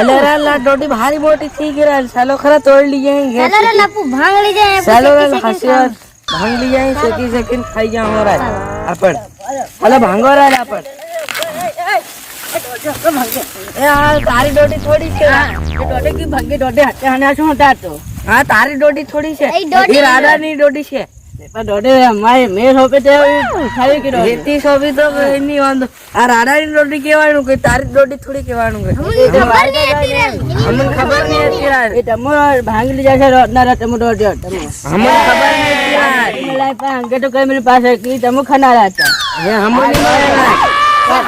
અલે રા લા ડોડી ભારી મોટી થઈ ગઈ રા સાલો ખરા તોડ લી જાય સાલો રા લાપુ ભાંગ લી જાય સાલો રા હસીવા ભાંગ લી જાય સેકી સેકીન ખાઈ જા હોરા આપણ. અલે ભાંગો રા આપણ તારી ડોડી થોડી છે. ડોડી કી ભાંગી છે. પણ ડોડે મારે મેર હોપે તે ખાવી કે ડોડે રેતી સોબી તો એની વાંધો. આ રાધાની ડોડી કહેવાનું કે તારી ડોડી થોડી કહેવાનું કે? રે અમને ખબર નહીં હતી યાર એ તમો ભાંગ લઈ રોડના ડોડે અમને ખબર નહીં હતી યાર તમે લાઈ ભાંગે તો કઈ મિનિટ પાસે કી તમો ખાનારા હતા. નહીં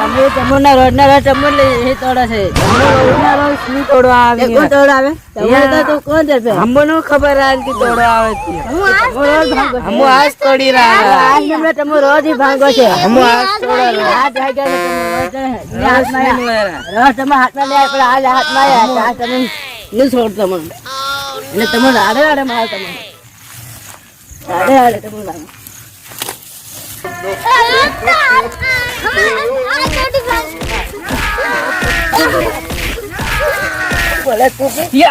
મળેલા. તમે તમો ના રોડના રાતે તમો એ તોડા છે રોડના રોડ શું તોડવા એ આવી કોણ તોડા આવે? તમે તો કોણ દે અમને ખબર આ કે તોડવા આવે છે. હું આ તમો રોજ ભાંગો છે. અમુ આજ તોડી રહ્યા. આજ તમને તમો રોજ ભાંગો છે. અમુ આજ તોડવા હાથ વાગ્યા છે તમો રોજ આજ તમે હાથમાં લે પણ આજ હાથમાં આવ્યા આ તમે નહીં છોડતો મને. એટલે તમે રાડે રાડે માર તમે. રાડે રાડે તમે માર બોલે તું કે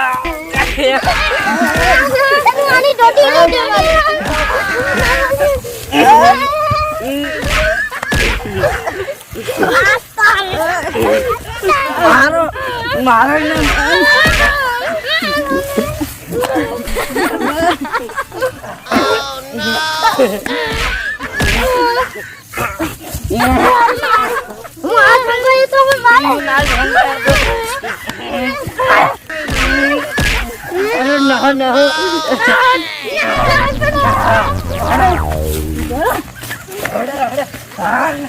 મારો મારો ને અરે ના ના. અરે અરે